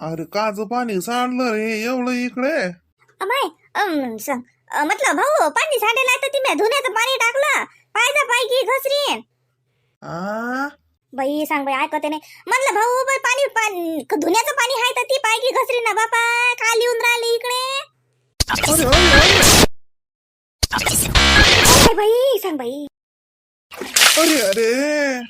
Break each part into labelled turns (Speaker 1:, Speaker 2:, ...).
Speaker 1: अरे काच पाणी सांडलं रे एवढं इकडे.
Speaker 2: अमाय अम, अ, म्हटलं भाऊ पाणी आहे तर ती म्या धुण्याचं पाणी टाकलं. पायदा पाय की घसरी
Speaker 1: आ?
Speaker 2: बाई सांग बाई ऐकते नाही. म्हणलं भाऊ बाई पाणी पाणी धुण्याचं पाणी आहे तर ती पाय की घसरी ना बापा. का लिहून राहिले इकडे.
Speaker 1: अरे अरे अरे.
Speaker 2: ओ बाई सांग बाई.
Speaker 1: अरे अरे.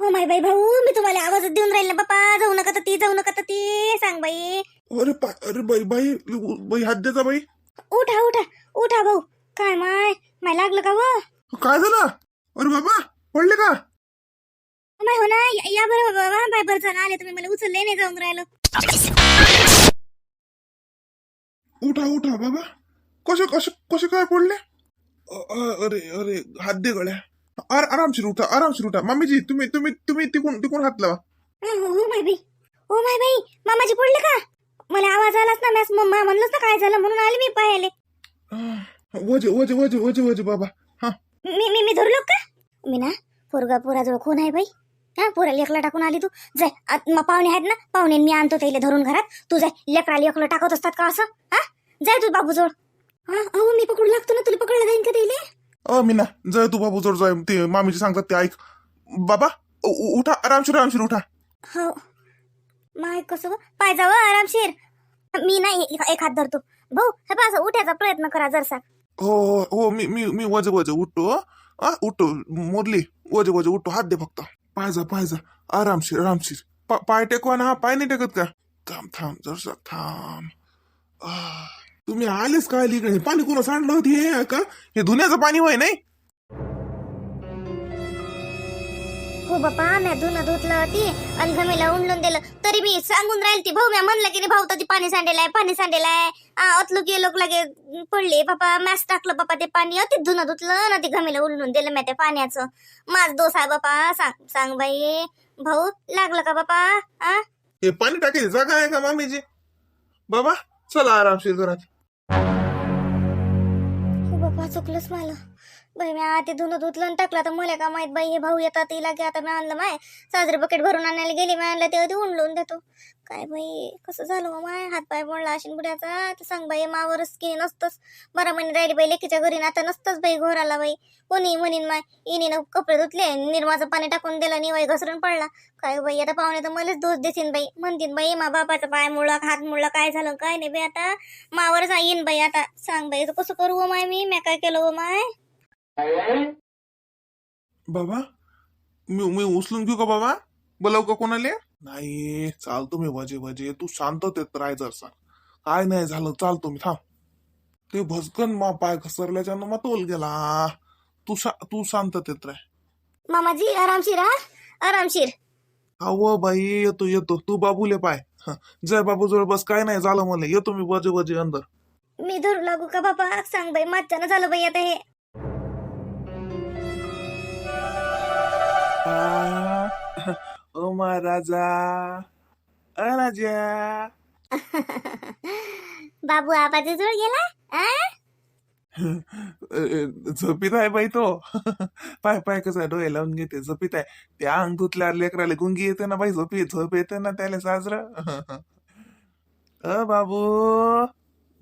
Speaker 2: ओ माय बाई भाऊ मी तुम्हाला आवाज देऊन राहिले ना बापा. जाऊ नका तर ती जाऊ नका तर ती. सांग बाई.
Speaker 1: अरे पा- अरे बाई बाई बाई हात द्याचा बाई.
Speaker 2: उठा उठा उठा भाऊ. काय माय माय लागलं का व?
Speaker 1: काय झालं? अरे बाबा पडले का?
Speaker 2: माय हो ना या- या बरं बाबा बाय बरं झालं. आले तुम्ही मला उचलले नाही जाऊन राहिलो.
Speaker 1: उठा उठा बाबा. कसे कसे कसे काय पडले? अ- अ- अरे अरे हात दे गळ्या आर आरामशीर उठा आरामशीर उठा. मामीजी तुम्ही तुम्ही तुम्ही तिकून तिकून हात लावा.
Speaker 2: हो हो माय बाई. हो माय बाई. मामाजी पडले का? मला आवाज आलाच ना मॅस मम्मा म्हणलंच ना काय झालं म्हणून आले मी पाहायले
Speaker 1: वजे वजे वजे वजे वजे बाबा. हा.
Speaker 2: मी मी मी धरलो का? मी ना पोरगा पोराजवळ कोण आहे बाई. हा पोराला एकला टाकून आली तू. जाय आत- मग पाहुणे आहेत ना? पाहुणे मी आणतो त्याला धरून घरात. तू जाय लेकराला एकलं टाकत असतात का असं? हा? जाय तू बाबूजवळ. हा अहो मी पकडू लागतो ना तुला पकडला जाईन का त्याला?
Speaker 1: अ मीना जय तू बाबू जोड जाय ते मामीजी सांगतात ते ऐक. बाबा उ- उ- उठा आरामशीर आरामशीर उठा.
Speaker 2: हो. माय कसं? पाय जावं आरामशीर. मी नाही एक एक हात धरतो. भाऊ हे पहा असं उठायचा प्रयत्न करा जरसा.
Speaker 1: हो हो हो मी मी मी वजे वजे उठतो आ उठतो मुरली वजे वजे उठतो. हात दे फक्त. पाय जा पाय जा. आरामशीर आरामशीर. पा- पाय टेकवा ना हा पाय नाही टेकत का? थांब थांब जरसा थांब. आह, तुम्ही आलेच काय इकडे. हे पाणी कोणा सांडलं होती? हे का? हे धुण्याचं पाणी होय नाही?
Speaker 2: हो बापा म्या धुणं धुतलं होती आणि घमेला उंडून दिलं. तरी मी सांगून राहील ती भाऊ म्या म्हणलं की नाही भाऊ तर पाणी सांडेलाय पाणी सांडेलाय अतलू की लोक लागे पडले. बापा मॅस टाकलं बापा ते पाणी. अति धुणं धुतलं ना ते घमेला उंडून दिलं म्या त्या पाण्याचं. माझ दोष आहे बापा सांग सांग बाई. भाऊ लागलं का बापा? आ?
Speaker 1: हे पाणी टाकायची जागा आहे का मामीजी? बाबा चला आरामशीर घरात.
Speaker 2: चुकलंच मला. बाई मी आधी धुणं धुतलं टाकलं. तर मला का माहीत बाई हे भाऊ येतात तिला की आता मी आणलं माय. साजरे बकेट भरून आणायला गेली मी आणलं तेव्हा ते उंडलून देतो. काय बाई कसं झालं हो माय? हात पाय मोडला असेल बुड्याचा. तर सांग बाई मावरच की नसतंच बारा महिने राहिली बाई लेकीच्या घरी ना आता नसतंच बाई घोराला बाई. कोणी म्हणीन माय इनीनं कपडे धुतले निर्माचं पाणी टाकून दिलं निवाई घसरून पडला. काय बाई आता पाहुणे तर मलाच दोष देतीन बाई. म्हणतील बाई मा बापाचा पाय मुळला हात मुळला काय झालं काय नाही बाई आता. मावरच येईन बाई आता. सांग बाई आता कसं करू हो माय मी? मी काय केलं हो माय?
Speaker 1: बाबा मी मी उचलून घेऊ का बाबा? बोलाव का कोणाले? नाही चालतो मी वजे वजे तू शांततेत राह जरसा. काय नाही झालं चालतो मी थांब. ते भसकन मा पाय घसरल्याच्या मा तोल गेला. तू शा तू शांततेत राह
Speaker 2: मामाजी आरामशीर हा? आरामशीर.
Speaker 1: अव बाई येतो येतो. तू बाबूले पाय. हं, जय बाबू जवळ बस. काय नाही झालं मला. येतो मी वजे वजे अंदर.
Speaker 2: मी धरू लागू का बाबा? सांग बाई माझ्यानं झालं बाई आता हे.
Speaker 1: ओ महाराजा अ राजा
Speaker 2: बाबू आबाजी जोड गेला? आ?
Speaker 1: झोपीत आहे बाई तो. पाय पाय कसं डोळे लावून घेते झोपीत आहे. ते अंग धुतल्यावर लेकराला गुंगी येते ना बाई झोपी झोप येते ना त्याला साजर. अ बाबू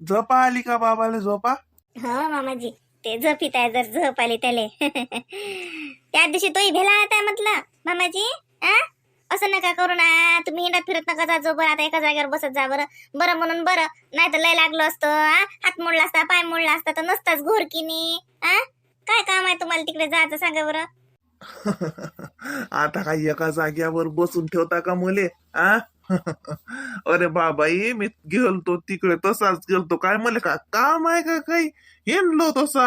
Speaker 1: झोपा आली का बाबाला झोपा?
Speaker 2: हो मामाजी. ते झोपीत आहे जर झोप आली त्याले. त्या दिवशी तोही भेला आता म्हटलं. मामाजी आ? असं नका करू ना. तुम्ही हिंडत फिरत नका जा जो बरं आता एका जागेवर बसत जा बरं. बरं म्हणून बरं. नाही तर लय लागलो असतं आ? हात मोडला असता पाय मोडला असता तर नसताच घोरकीनी आ? काय काम आहे तुम्हाला तिकडे? जायचं सांगा बरं.
Speaker 1: आता काय एका जाग्यावर बसून ठेवता का मुले आ? अरे बाबाई मी गेलतो तिकडे तसाच गेलतो. काय मला का काम आहे का काही? हिंडलो तसा.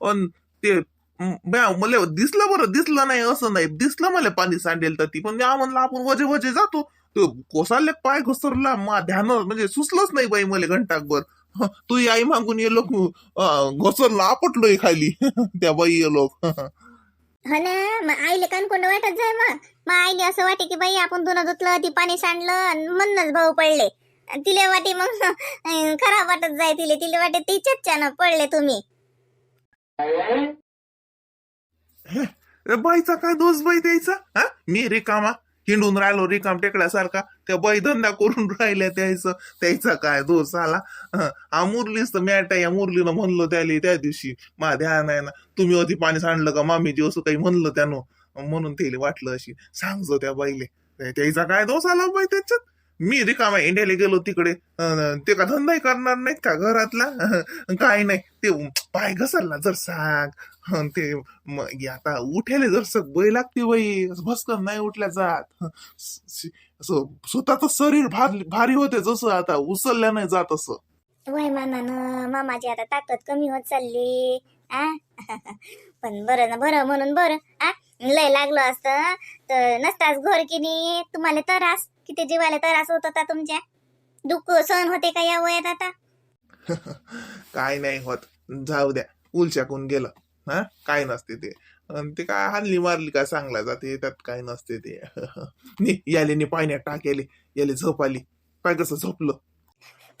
Speaker 1: अन ते म्या- मला दिसलं बरं दिसलं नाही असं नाही. दिसलं मला पाणी सांडेल तर ती. पण मी म्हणलं आपण वजे वजे जातो. तो कोसाले पाय घसरला मा ध्यान म्हणजे सुचलंच नाही बाई मला घंटाकभर. तू आई मागून ये लोक घसरला आपटलोय खाली. त्या बाई लोक.
Speaker 2: हो ना मग आईले कानकोंड वाटत जाय मग. मग आईले असं वाटे की बाई आपण धुणं धुतलं ती पाणी सांडलं आणि म्हणूनच भाऊ पडले. आणि तिले वाटे मग अं, खराब वाटत जाय तिले. तिले वाटे तिच्याच त्यानं पडले तुम्ही.
Speaker 1: हे? बाईचा काय दोष बाई द्यायचा? हा? मी रिकामा. हिंडून राहिलो रिकाम टेकड्यासारखा. त्या बाई धंदा करून राहिल्या त्याचं. त्याचा काय दोष आला? हा? मुरलीच तर मॅट या मुरलीनं म्हणलं त्याला त्या दिवशी. मा ध्यान आहे ना. तुम्ही होती पाणी सांडलं का? मामीची असं काही म्हणलं त्यानं. म्हणून त्याला वाटलं अशी. सांगतो त्या बाईले. त्याचा काय दोष आला हो बाई त्याच्यात? मी रिकामा इंडियाला गेलो तिकडे. ते का धंदाही करणार नाहीत का घरातला? काय नाही. ते पाय घसरला जर सांग. ते आता उठ्याले जर सग बय लागते बाई. भस्कन नाही उठल्या जात. स्वतःच शरीर भारी भारी होते जसं आता उचलल्या नाही जात असं.
Speaker 2: वय मानानं मामाची आता ताकद कमी होत चालली. आ? पण बरं ना बरं म्हणून बरं. आ? लय लागलं असतं. तर नसताच घर की नाही तुम्हाला त्रास? किती जीवाला त्रास होत होता तुमच्या? दुःख सहन होते का या वयात आता?
Speaker 1: काय नाही होत. जाऊ द्या. उलच्याकून गेलं. हा? काय नसते ते. अन ते काय हल्ली मारली काय सांगला जाते त्यात काय नसते ते. याले नी पाण्यात टाकेले याले झोप आली काय कसं झोपलं?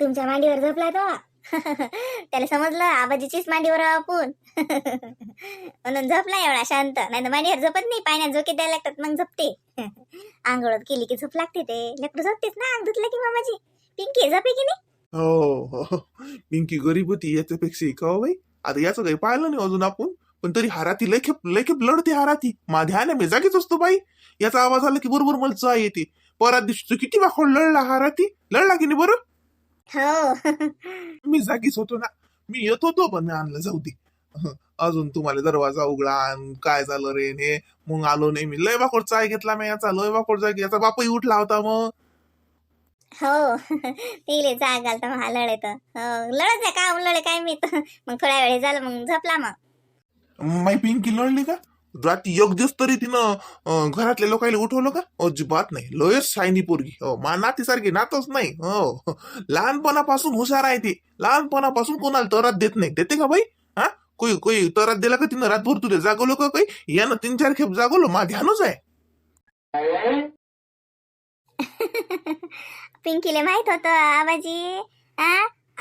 Speaker 2: तुमच्या मांडीवर झोपलाय तो. त्याला समजलं आबाजीचीच मांडीवर आपण. म्हणून झोपला एवढा शांत. नाही तर मांडीवर झोपत नाही पाण्यात झोके द्यायला लागतात मग झोपते. आंघोळत केली की झोप लागते ते. लेकरू झोपतेच ना अंग धुतलं की मामाची पिंकी झोपे की नाही?
Speaker 1: हो हो पिंकी गरीब होती याच्यापेक्षा का हो बाई? आता याचं काही पाहिलं नाही अजून आपण. पण तरी हाराती लय खेप लय खेप लढते हाराती. माझ्या ध्यान आहे, मी जागीच असतो बाई. याचा आवाज आला की बरोबर मला चा येते. परात दिसतो किती वाखोड लढला हाराती? लढला की नाही बरं?
Speaker 2: हो.
Speaker 1: मी जागीच होतो ना. मी येत होतो पण मी आणलं जाऊ दे. हं, अजून तुम्हाला दरवाजा उघडा अन काय झालं रे ने? मग आलो नाही मी. लय वाकोड चाय घेतला मी याचा लय वाकोड जागी याचा बापही उठला होता मग.
Speaker 2: हो. तिले जाग घालता मग हा लढत हो लढत आहे का? लढे काय मी तर मग थोड्या वेळ झालं मग झोपला मग.
Speaker 1: माई पिंकी लढली का? रात्री एक दिवस तरी तिनं अं, घरातल्या लोकांना उठवलं का? अजिबात नाही. लयच शायनी पोरगी. हो मा नातीसारखी नातच नाही. हो. लहानपणापासून हुशार आहे ती. लहानपणापासून कोणाला तरात देत नाही. देते का बाई? हा? कोई कोई तरात दिला का तिनं? रातभर तुला जागवलं का काही? यानं तीन चार खेप जागवलं. मा ध्यानच आहे.
Speaker 2: पिंकीले माहीत होतं आबाजी? आ?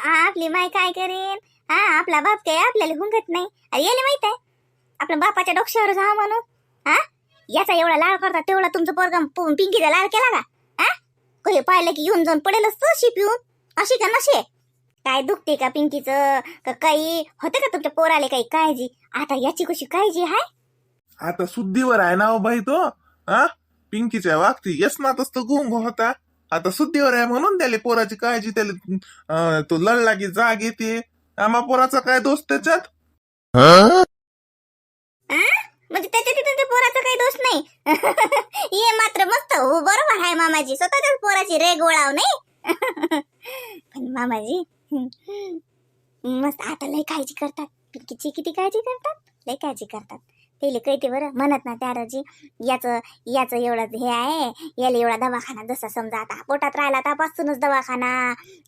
Speaker 2: आपली माय काय करेन? हा आपला बाप काय आपल्याला हुंगत नाही? अरे याले माहीत आहे? आपल्या बापाच्या डोक्यावर जा म्हणून. हा याचा एवढा लाळ करता तेवढा तुमचं पोरगा पिंकीचा लाळ केला का हा कधी पाहिलं की येऊन जाऊन पडेल असतं शिपिऊन? अशी का नशे? काय दुखते का पिंकीचं? का काही? होते का तुमच्या पोराले काही काळजी? आता याची कशी काळजी हाय
Speaker 1: आता शुद्धीवर आहे ना हो बाई तो हा पिंकीच्या वागती यसनातच तो गुंग होता. आता सुट्टीवर आहे म्हणून त्याला पोराची काळजी त्याला तो लढला की जाग येते. आम्हा पोराचा काय दोष त्याच्यात?
Speaker 2: म्हणजे त्याच्या तिथे पोराचा काही दोष नाही? हे मात्र मस्त. हो बरोबर आहे मामाजी. स्वतःच्याच पोराची रेग गोळाव नाही? पण मामाजी मस्त. आता लय काळजी करतात. पिंकीची किती काळजी करतात? लय काळजी करतात. ते कळते बरं म्हणत ना त्या रोजी याचं याचं एवढं हे आहे याला एवढा दवाखाना जसा समजा आता पोटात राहिला त्यापासूनच दवाखाना.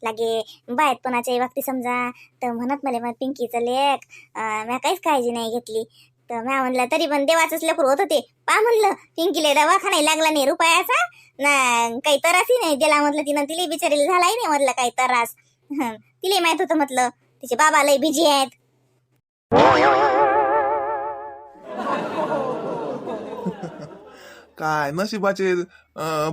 Speaker 2: लागे बायतपणाच्या बाबतीत समजा तर म्हणत मला मग पिंकीचं लेख मी काहीच काळजी नाही घेतली. तर म्या म्हणलं तरी पण देवाचंच लेकरू होतं ते पा म्हणलं पिंकीला दवाखानाही लागला नाही रुपयाचा. ना काही तरासही नाही दिला म्हटलं तिनं तिला बिचारीला झालाही नाही म्हटलं काही त्रास. हं, तिला माहीत होतं म्हटलं तिचे बाबा लय बिझी आहेत.
Speaker 1: काय नशिबाचे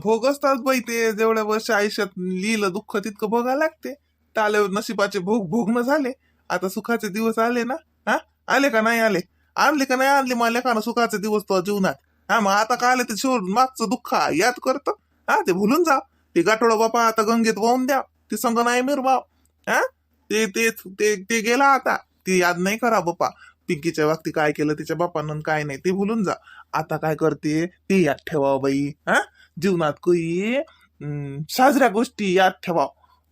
Speaker 1: भोग असतात बाई ते. जेवढ्या वर्ष आयुष्यात लिहिलं दुःख तितकं भोगा लागते. टाले नशिबाचे भोग भोगणं झाले. आता सुखाचे दिवस आले ना? हा? आले का नाही आले? आणले का नाही आणले? मला लेखानं सुखाचे दिवस तो जीवनात. हा मग आता काय आले ते शोर मागचं दुःख याद करत. हा ते भुलून जा ते गाठोडा बापा आता गंगेत वाहून द्या. ते संग नाही मिरबाव हा? ते ते ते ते गेला आता. ते याद नाही करा बापा. पिंकीच्या बाबतीत काय केलं तिच्या बापानं काय नाही ते भुलून जा. आता काय करते? ते याद ठेवा बाई. हा? जीवनात काही अं, साजऱ्या गोष्टी याद ठेवा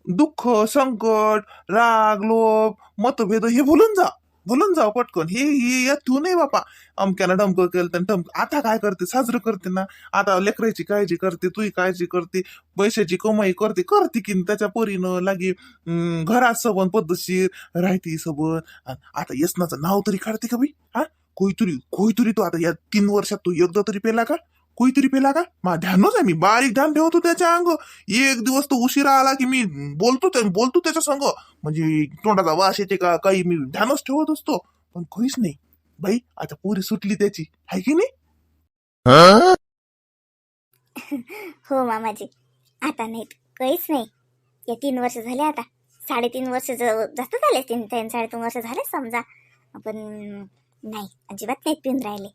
Speaker 1: दुःख संकट राग लोभ मतभेद हे भुलून जा. बोलून जा पटकन. हे हे यात तू नाही बापा. अमक्यानं डमकं केलं तर डमक. आता काय करते? साजरं करते ना. आता लेकराची काळजी करते तुही काळजी करते पैशाची कमाई करते करते की त्याच्या परीनं. लागे घरात सबन पद्धतशीर राहते सबन. आता यसनाचं नाव तरी काढते का बाई? हा? कोईतरी कोईतरी तो आता या तीन वर्षात तू एकदा तरी पेला का? कोईतरी पेला का? मा ध्यानच आहे मी. बारीक ध्यान ठेवतो त्याच्या अंग. एक दिवस तो उशिरा आला की मी बोलतो त्या बोलतो त्याच्या संग. म्हणजे तोंडाचा वास येते का काही मी ध्यानच ठेवत असतो. पण काहीच नाही. बाई आता पुरी सुटली त्याची. आहे की नाही?
Speaker 2: हो मामाजी. आता नाहीत. काहीच नाही. या तीन वर्ष झाले आता. साडेतीन वर्ष जास्त झाले तीन तीन साडेतीन वर्ष झाले समजा. पण नाही अजिबात नाही पिऊन राहिले.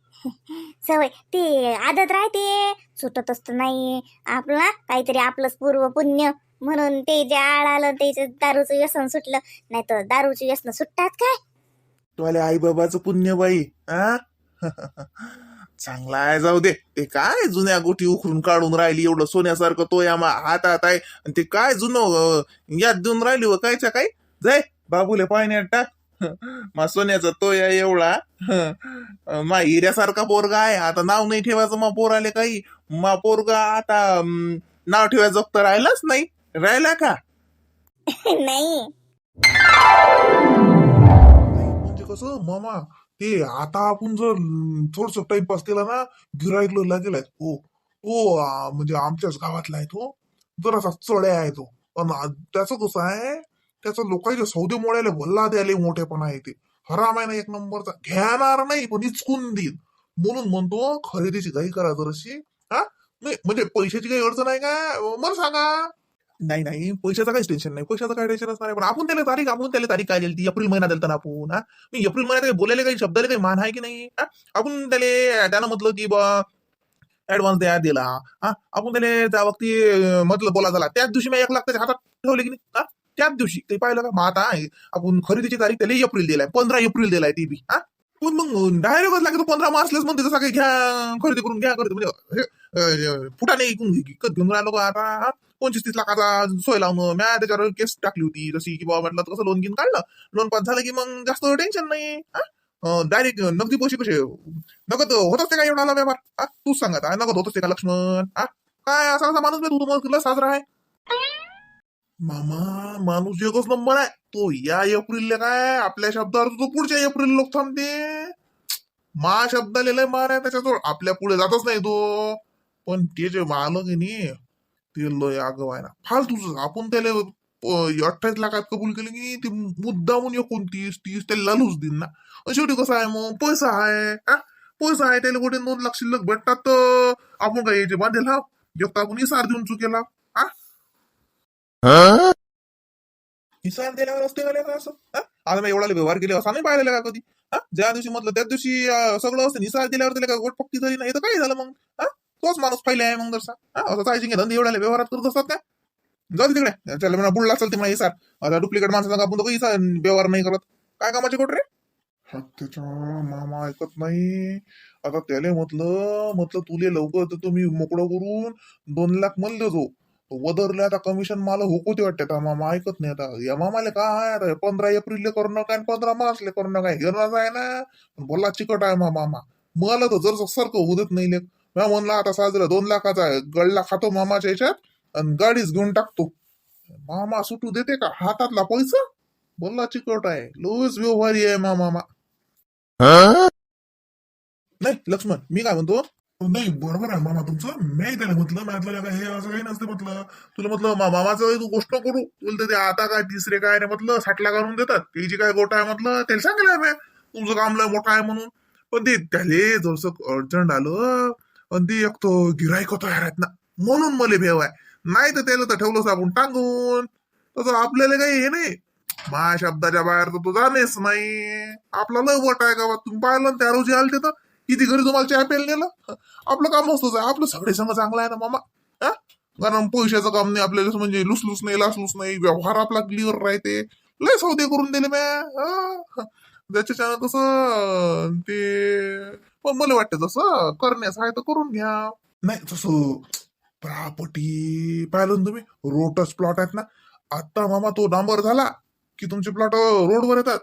Speaker 2: सवय ते आदत राहते. सुटत असतं नाही. आपला काहीतरी आपलंच पूर्व पुण्य. म्हणून ते जे आळ आलं ते दारूचं व्यसन सुटलं नाही तर दारूचे व्यसन सुटतात काय?
Speaker 1: तुला आई बाबाचं पुण्य बाई चांगला आहे जाऊ दे. ते काय जुन्या गोटी उखडून काढून राहिली एवढं सोन्यासारखं तो या हातात आहे. आणि ते काय जुनं याद देऊन राहिली व कायच्या काय जाय बाबूले पाण्यात टाक. मा सोन्याचा तो या एवढा. हं. मा हिऱ्यासारखा पोरगा आहे. आता नाव नाही ठेवायचं मा पोराले काही. मा पोरगा आता नाव ठेवायचं तर राहिलाच नाही. राहिला का?
Speaker 2: नाही.
Speaker 1: म्हणजे कसं मामा ते आता आपण जर थोडस टाइमपास केला ना गिराईक लागेल. हो. आ, म्हणजे आमच्याच गावातला आहे तो. जरासा चढ्या आहे तो. पण त्याचं कसं आहे त्याचं लोकांचे सौदे मोडायला भल्ला द्यायला मोठेपणा आहे ते. हराम आहे ना एक नंबरचा घेणार नाही पण इचकून देईल. म्हणून म्हणतो खरेदीची घाई करा जरशी. हा? नाही म्हणजे पैशाची काही अडचण आहे का? मला सांगा. नाही नाही पैशाचं काहीच टेन्शन नाही. पैशाचं काही टेन्शन असणार पण आपण त्याला तारीख आपण त्याला तारीख काय दिली ती एप्रिल महिना दिला आपण हा? मी एप्रिल महिन्यात काही बोलायला काही शब्दाला काही मान आहे की नाही? आपण त्याला त्यानं म्हटलं की बा ऍडव्हान्स द्या दिला. हा? आपण त्याला त्या वक्ती म्हटलं बोला झाला. त्याच दिवशी मी एक लाख त्याच्या हातात ठेवले की नाही? त्याच दिवशी ते पाहिलं का माता आता आहे. आपण खरेदीची तारीख त्याला एप्रिल दिलाय. पंधरा एप्रिल दिलाय ती बी हा? पण मग डायरेक्टच लागेल पंधरा मार्चलाच म्हणते तसं काही घ्या खरेदी करून घ्या खरेदी म्हणजे हे, फुटाने ऐकून विकत घेऊन राहिलो का आता पंचवीस तीस लाखाचा सोय लावून म्या त्याच्यावर केस टाकली होती जशी की बाबा म्हटलं कसं लोन घेऊन काढलं. लोन पास झालं की मग जास्त टेन्शन नाही डायरेक्ट नगदी पैसे कसे नगद होत असते का एवढा आला हा? तूच सांगत आहे नगद होत असते का लक्ष्मण? हा? काय असा असा माणूस मी तू तुम्हाला साजरा आहे. मामा माणूस एकच नंबर आहे तो या एप्रिलला काय? आपल्या शब्दावर तो पुढच्या एप्रिल लोक थांबते. मा शब्दाला लय मार आहे त्याच्याजवळ. आपल्या पुढे जातच नाही तो. पण ते जे मालक आहे नी ते लय अगं आहे ना. फालतूच. आपण त्याला अठ्ठावीस लाखात कबूल केले की ते मुद्दामून एकोणतीस तीस त्याला लालूच देईन ना. शेवटी कसं आहे मग? पैसा आहे. हा? पैसा आहे त्याला कुठे? दोन लाख शिल्लक भेटतात. तर आपण काय याचे बांधेल हा एक तर आपण इसार देऊन चुकेला. हा इसार दिल्यावर असते का का असं आता मी एवढा व्यवहार केले असा नाही पाहिलेला का कधी? ज्या दिवशी म्हटलं त्याच दिवशी सगळं असतं निसार दिल्यावर त्याला का? गोट पक्की झाली नाही. तर काय झालं मग? हा? तोच माणूस पहिले आहे मग जसा हा? असं चायचिंग धंदे एवढ्या व्यवहारात करत असतात काय जाऊ तिकडे. त्याला म्हणा बुडला ते म्हणा हिसार आता डुप्लिकेट माणसाचा आपण तो इसार व्यवहार नाही करत. काय कामाचे कोट रे? त्याच्या मामा ऐकत नाही. आता त्याला म्हटलं म्हटलं तुले लवकर तर तुम्ही मोकळं करून दोन लाख मला जो वदरले आता कमिशन मला हुकवते वाटते. आता मामा ऐकत नाही आता. या मामाले काय आता? पंधरा एप्रिलले करणं काय पंधरा मार्चले करणं काय घेणार आहे ना? पण बोला चिकट आहे मा मामा. मला तर जर सारखं होऊ देत नाही लेख मी म्हणला आता साजरा दोन लाखाचा. गळला खातो मामाच्या याच्यात आणि गाडीच घेऊन टाकतो. मामा सुटू देते का? हातातला पैसा? बोलला चिकट आहे. लोच व्यवहारी आहे मामा. नाही लक्ष्मण मी काय म्हणतो? नाही बरोबर आहे. मामा तुमचं मी त्याला म्हटलं म्हटलं का हे असं काही नसते म्हटलं. तुला म्हटलं मामाचं तू गोष्ट करू. तुला ते आता काय तिसरे काय नाही म्हटलं साठला करून देतात. त्याची काय गोट आहे म्हटलं त्याला सांगितलं मी तुमचं काम लय मोठं आहे म्हणून. पण ते त्याले जरस अडचण आलं. आणि ते एक तो गिरायक तयार आहेत ना म्हणून मला भेव आहे. नाही तर त्याला तर ठेवलंच आपण टांगून. तसं आपल्याला काही हे नाही. मा शब्दाच्या बाहेर तर तू जाणेच नाही. आपला लय वट आहे का तुम्ही पाहिलं त्या रोजी आलते तर? किती घरी तुम्हाला चहा प्यायला नेलं? आपलं काम असतंच आहे. आपलं सगळे संघ चांगला आहे ना मामा? हा? कारण पैशाचं काम नाही आपल्याला म्हणजे लुसलुस नाही लासलूस नाही व्यवहार आपला क्लिअर राहते. लय सौदे करून दिले म्या त्याच्याच्यानं कसं ते पण मला वाटतं जसं करण्यास आहे तर करून घ्या. नाही तसं प्रॉपर्टी पाहिलं ना तुम्ही रोटस प्लॉट आहेत ना आता मामा तो डांबर झाला की तुमचे प्लॉट रोडवर येतात.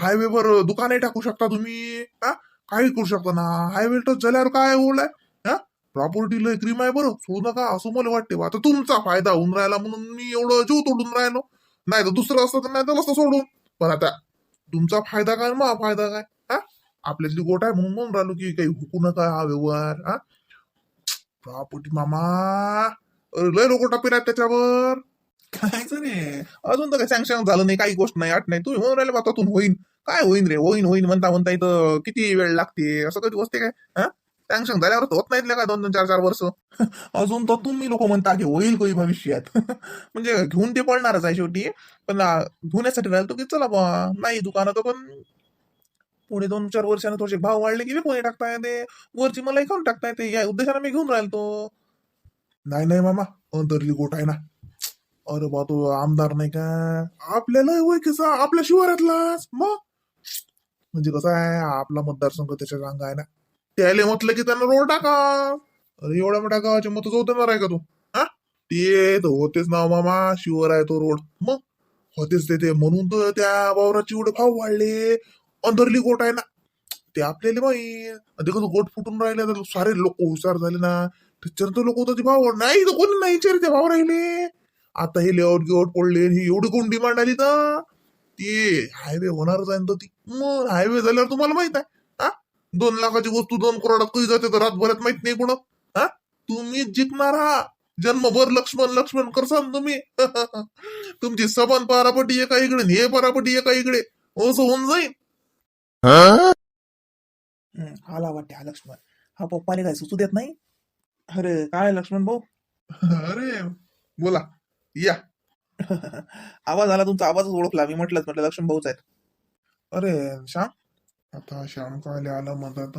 Speaker 1: हायवेवर दुकाने टाकू शकता तुम्ही हा? काही करू शकता ना. हायवे टच झाल्यावर काय ओढ आहे हा? प्रॉपर्टी लय क्रीम आहे बरं. सोडू नका असं मला वाटते बा. आता तुमचा फायदा होऊन राहिला म्हणून मी एवढं जीव तोडून राहिलो. नाही तर दुसरं असतं तर नाही तर नसतं सोडून. पण आता तुमचा फायदा काय मा फायदा काय? हा? आपल्यातली गोट आहे म्हणून म्हणून राहिलो की काही हुकू नका हा व्यवहार. हा? प्रॉपर्टी मामा. अरे लय लोक टप्पे आहेत त्याच्यावर. काय रे? अजून तर काही सँक्शन झालं नाही काही गोष्ट नाही आठ नाही. तुम्ही म्हणून राहिले बातातून होईन. काय होईन रे? होईन होईन म्हणता म्हणता इथं किती वेळ लागते? असं कधी गोष्ट आहे काय? हा? सँक्शन झाल्यावर होत नाहीत का दोन दोन चार चार वर्ष. अजून तर तुम्ही लोक म्हणता की होईल काही भविष्यात. म्हणजे घेऊन ते पडणारच आहे शेवटी. पण धुण्यासाठी राहिलं राहिलो की चला बा नाही दुकानात पण पुढे दोन चार वर्षानं थोडे भाव वाढले की कोणी टाकता येते. वरची मला खाऊन टाकता येते? या उद्देशाने मी घेऊन राहिलो तो नाही नाही मामा अंतरली गोट आहे ना. अरे बा तो आमदार नाही का? आपल्याला वय कसा आपल्या शिवारातलाच. मग? म्हणजे कसं आहे आपला मतदारसंघ त्याच्या चांगला आहे ना. त्याले म्हटलं की त्यांना रोड टाका. अरे एवढ्या मोठ्या गावाचे मत जोडणार आहे का तू? हा? ते तर होतेच ना मामा शिवर आहे तो रोड. मग? होतेच ते ते. म्हणून तर त्या वावराचे एवढे भाव वाढले. अंधरली गोट आहे ना. ते आपल्याला माहीत. ते कसं गोट फुटून राहिले तर सारे लोक हुशार झाले ना. त्याच्यानंतर लोक होतं ते भाव. नाही तर कोणी नाही विचार ते भाव राहिले. आता हे लेआउट गिआउट पडले ही एवढी कोण डिमांड आली तर? ते हायवे होणारच आहे ती. मग हायवे झाल्यावर तुम्हाला माहीत आहे हा? दोन लाखाची वस्तू दोन करोडात कधी जाते तर रातभरात माहीत नाही कोण हा? तुम्ही जिंकणार हा. जन्मभर लक्ष्मण लक्ष्मण करसाल ना तुम्ही. तुमची सबन परापटी एका इकडे हे परापटी एका इकडे. असं होऊन जाईल आला वाटते हा लक्ष्मण. हा पप्पाने काय सुचू देत नाही? अरे काय लक्ष्मण भाऊ? अरे बोला. या. आवाज आला तुमचा आवाजच ओळखला. मी म्हटलंच म्हटलं लक्ष्मण भाऊच आहेत. अरे श्याम? आता श्याम काय आलं म्हणतात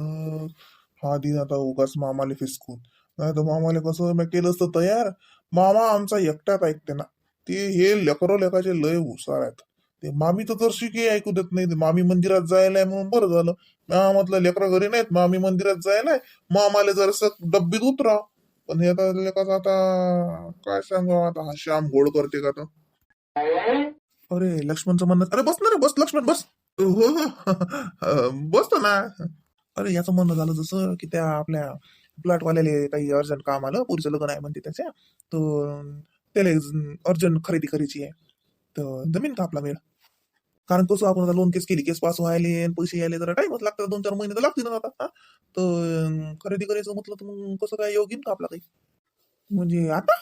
Speaker 1: हा दिन आता उगाच मामाले फिसकून. नाही तर मामाले कसं मी केलं असतं तयार? मामा आमचा एकट्यात ऐकते ना ते हे लेकरो लेकाचे लय हुशार आहेत. ते मामी तर तर शिके ऐकू देत नाही मामी मंदिरात जायला म्हणून बरं झालं. म्हटलं लेकरं घरी नाहीत. मामी मंदिरात जायला मामाले जरासं डब्बीत उतरा पण हे आता लेकाचं आता काय सांगावं आता? हा श्याम गोड करते का तर अरे लक्ष्मणचं म्हणणं अरे बस ना रे बस लक्ष्मण बस. हो हो. बसतो ना. अरे याचं म्हणणं झालं जसं की त्या आपल्या प्लॉटवाल्याले काही अर्जंट काम आलं पुरीचं लग्न आहे म्हणते त्याच्या तर त्याला अर्जंट खरेदी करायची आहे. तर जमीन का आपला मेळ? कारण कसं आपण आता लोन केस केली केस पास व्हायले आणि पैसे यायले जरा टाइमच लागतात दोन चार महिने तर लागतील ना आता हा? तर खरेदी करायचं म्हटलं तर मग कसं काय योग्य का आपला काही? म्हणजे आता?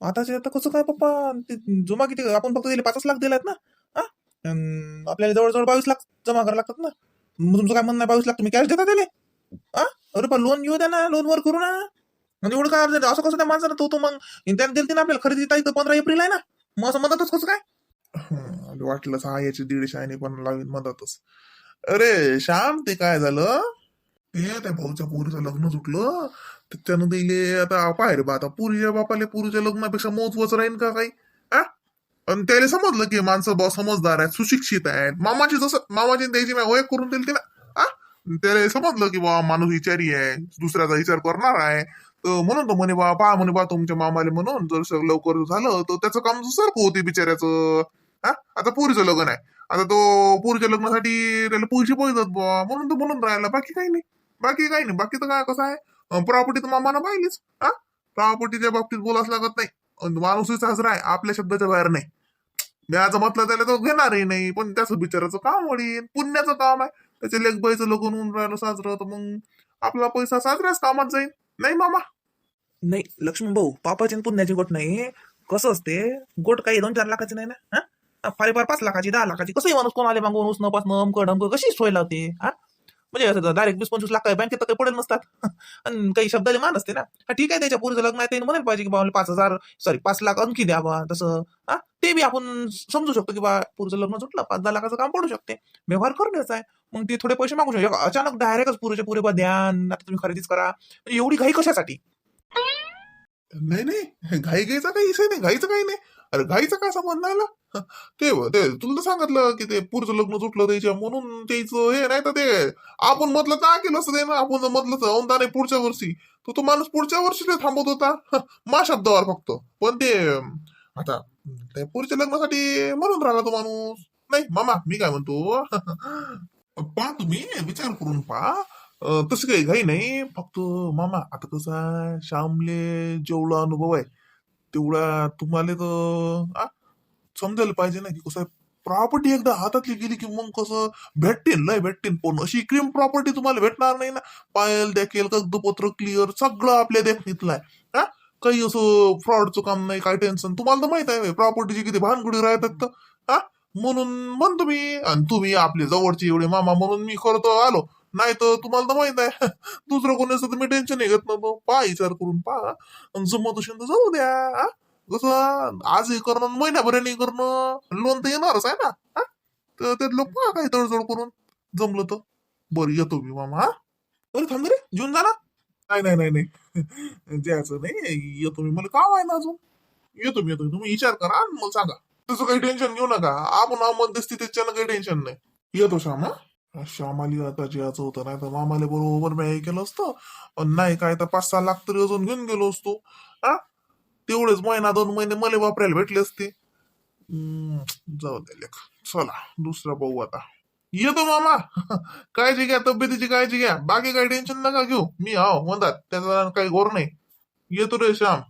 Speaker 1: आताचे आता कसं काय पप्पा ते जमा किती आपण फक्त दिले पाचच लाख दिलेत ना हा? आपल्याला जवळजवळ बावीस लाख जमा करायला लागतात ना. मग तुमचं काय म्हणणं आहे बावीस लाख तुम्ही कॅश देता त्याले? हा? अरे पण लोन घेऊ द्या ना लोन वर करू ना. म्हणजे एवढं काय अर्जंट असं कसं त्या माणसानं तो तो मग त्याने दिलते ना आपल्याला खरेदी तारीख पंधरा एप्रिल आहे ना. मग असं म्हणतातच कसं काय? म्हणजे वाटलं हा याची दीडशे आणि पण लावीन मधातच. अरे श्याम ते काय झालं? ते त्या भाऊच्या पोरीचं लग्न सुटलं. त्यानं दिले आता पाय रे बा आता पुरीच्या बापाले पुरीच्या लग्नापेक्षा महत्वाचं राहील का काही? आ? आणि त्याला समजलं की माणसं बा समजदार आहेत सुशिक्षित आहेत. मामाची जसं मामाची त्याची ओळख करून दिली ना आ? त्याला समजलं की बा माणूस विचारी आहे दुसऱ्याचा विचार करणार आहे. तर म्हणून तो म्हणे बा पहा म्हणे बा तुमच्या मामाले म्हणून जर लवकर झालं तर त्याचं काम सारखं होते बिचाऱ्याचं. हा? आता पोरीचं लग्न आहे. आता तो पुरीच्या लग्नासाठी त्याला पैसे पाहिजेत बुवा. म्हणून तो म्हणून राहिला. बाकी काही नाही. बाकी काही नाही. बाकी तर काय कसं आहे? प्रॉपर्टी तर मामानं पाहिलीच. हा? प्रॉपर्टीच्या बाबतीत बोलाच लागत नाही. अन माणूसही साजरा आहे. आपल्या शब्दाच्या बाहेर नाही. म्याचं म्हटलं त्याला तो घेणारही नाही. पण त्याचं बिचाराचं काम वडील. पुण्याचं काम आहे. त्याच्या लेखबाईचं लग्न होऊन राहिलं साजरं तर मग आपला पैसा साजराच कामात जाईल नाही मामा? नाही लक्ष्मण भाऊ पापाची आणि पुण्याची गोट नाही. कसं असते? गोट काही दोन चार लाखाची नाही ना? हा? फार पाच लाखाची दहा लाखाची. कसंही माणूस कोणाला मागून उसन पासणं अमक डमकं कशी सोय लावते? हा? म्हणजे असं डायरेक्ट वीस पंचवीस लाख काय बँकेत तर काही पडेल नसतात. आणि काही शब्दाले मान असते ना. हा ठीक आहे त्याच्या पुरीचं लग्न आहे ते म्हणायला पाहिजे की बाबा पाच हजार सॉरी पाच लाख आणखी द्या बा तसं. हा? ते बी आपण समजू शकतो की बा पुरीचं लग्न सुटलं पाच दहा लाखाचं काम पडू शकते. व्यवहार करण्याचा आहे. मग ते थोडे पैसे मागू शकतो. अचानक डायरेक्टच पुरेचे पुरे बा ध्यान आता तुम्ही खरेदीच करा. म्हणजे एवढी घाई कशासाठी? नाही नाही. घाई घाईचा काही विषय नाही. घाईचं काही नाही. अरे घाईचा काय संबंध आला? ते ते तुला सांगितलं की ते पुढचं लग्न सुटलं त्याच्या म्हणून त्याचं हे नाही तर ते आपण म्हटलं का केलं असतं ते ना? आपण म्हटलं औंदा नाही पुढच्या वर्षी तो तो माणूस पुढच्या वर्षी थांबत होता. मा शब्दावर फक्त. पण ते आता ते पुढच्या लग्नासाठी म्हणून राहिला तो माणूस. नाही मामा मी काय म्हणतो? पहा तुम्ही विचार करून पहा तसं काही घाई नाही. फक्त मामा आता कसा आहे? श्यामले जेवढा अनुभव आहे तेवढा तुम्हाला तर समजायला पाहिजे ना की कसं प्रॉपर्टी एकदा हातातली गेली की मग कसं भेटतील लय भेटतील पण अशी क्रीम प्रॉपर्टी तुम्हाला भेटणार नाही ना. पायल देखील कागदपत्र क्लिअर सगळं आपल्या देखणीतलं आहे. हा काही असं फ्रॉडचं काम नाही काय टेन्शन तुम्हाला तर माहीत आहे प्रॉपर्टीची किती भानगुडी राहतात तर. हा म्हणून म्हणतो मी आणि तुम्ही आपले जवळचे एवढे मामा म्हणून मी करतो आलो. नाही तर तुम्हाला तर माहीत आहे दुसरं कोणी असतं तर टेन्शन नाही घेत नव्हतं पहा विचार करून पहा. जमत असेल तर जाऊ द्या कसं आज हे करणं महिनाभराने महिन्याभराने करणं. लोन तर येणारच आहे ना तर त्यात लोक पहा काही तडजोड करून. जमलं तर. बरं येतो मी मामा हा. थांब रे घेऊन जा ना नाही नाही नाही नाही. द्यायचं नाही. येतो मी. मला काम आहे ना अजून. येतो मी येतो तुम्ही विचार करा आणि मला सांगा. तसं काही टेन्शन घेऊ नका. आपण मध्यस्थितीच्या काही टेन्शन नाही. येतो श्याम. हा श्यामाली आता याचं होतं. नाही तर मामाले बरोबर मी हे केलं असतं. पण नाही काय तर पाच सहा लाख तरी अजून घेऊन गेलो असतो. हा? तेवढेच महिना दोन महिने मले वापरायला भेटले असते. जाऊ दे लेख चला दुसरा भाऊ आता. येतो मामा. काळजी घ्या तब्येतीची काळजी घ्या. बाकी काही टेन्शन नका घेऊ. मी आहो म्हणतात त्याचा काही गोर नाही. येतो रे श्याम.